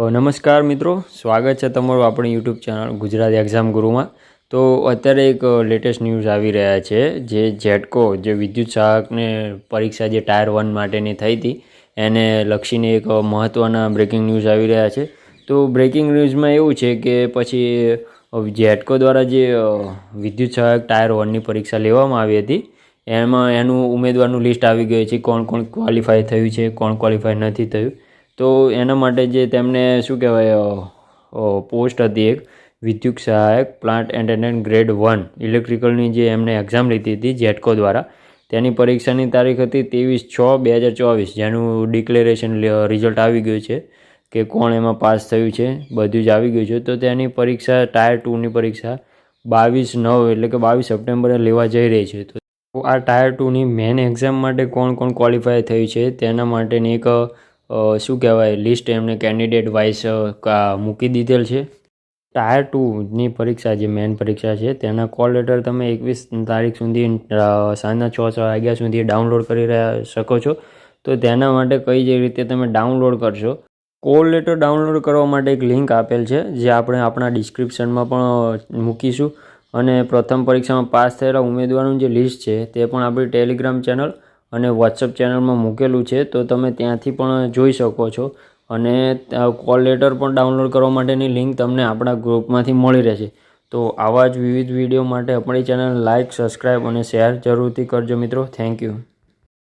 નમસ્કાર મિત્રો. સ્વાગત છે તમારું આપણી યુટ્યુબ ચેનલ ગુજરાતી એક્ઝામ ગુરુમાં. તો અત્યારે એક લેટેસ્ટ ન્યૂઝ આવી રહ્યા છે જે જેટકો જે વિદ્યુત સહાયકને પરીક્ષા જે ટાયર વન માટેની થઈ હતી, એને લક્ષીને એક મહત્ત્વના બ્રેકિંગ ન્યૂઝ આવી રહ્યા છે. તો બ્રેકિંગ ન્યૂઝમાં એવું છે કે પછી જેટકો દ્વારા જે વિદ્યુત સહાયક ટાયર વનની પરીક્ષા લેવામાં આવી હતી, એમાં એનું ઉમેદવારનું લિસ્ટ આવી ગયું છે કોણ કોણ ક્વોલિફાય થયું છે, કોણ ક્વોલિફાય નથી થયું. તો એના માટે જે તેમને શું કહેવાય પોસ્ટ હતી એક, વિદ્યુત સહાયક પ્લાન્ટ એન્ટેન્ડન્ટ ગ્રેડ વન, ઇલેક્ટ્રિકલની જે એમને એક્ઝામ લીધી હતી જેટકો દ્વારા, તેની પરીક્ષાની તારીખ હતી ત્રેવીસ છ બે હજાર ચોવીસ, જેનું ડિક્લેરેશન રિઝલ્ટ આવી ગયું છે કે કોણ એમાં પાસ થયું છે, બધું જ આવી ગયું છે. તો તેની પરીક્ષા ટાયર ટુની પરીક્ષા બાવીસ નવ એટલે કે બાવીસ સપ્ટેમ્બરે લેવા જઈ રહી છે. તો આ ટાયર ટુની મેન એક્ઝામ માટે કોણ કોણ ક્વોલિફાય થયું છે, તેના માટેની એક શું કહેવાય લિસ્ટ એમને કેન્ડિડેટ વાઇઝ મૂકી દીધેલ છે. ટાયર ટુની પરીક્ષા, જે મેન પરીક્ષા છે, તેના કોલ લેટર તમે એકવીસ તારીખ સુધી સાંજના છ છ વાગ્યા સુધી ડાઉનલોડ કરી રહ્યા શકો છો. તો તેના માટે કઈ જે રીતે તમે ડાઉનલોડ કરશો. કોલ લેટર ડાઉનલોડ કરવા માટે એક લિંક આપેલ છે, જે આપણે આપણા ડિસ્ક્રિપ્શનમાં પણ મૂકીશું. અને પ્રથમ પરીક્ષામાં પાસ થયેલા ઉમેદવારોનું જે લિસ્ટ છે, તે પણ આપણી ટેલિગ્રામ ચેનલ અને વોટ્સઅપ ચેનલમાં મૂકેલું છે, તો તમે ત્યાંથી પણ જોઈ શકો છો. અને કોલ લેટર પણ ડાઉનલોડ કરવા માટેની લિંક તમને આપણા ગ્રુપમાંથી મળી રહેશે. તો આવા જ વિવિધ વીડિયો માટે આપણી ચેનલ લાઇક સબસ્ક્રાઈબ અને શેર જરૂરથી કરજો મિત્રો. Thank you.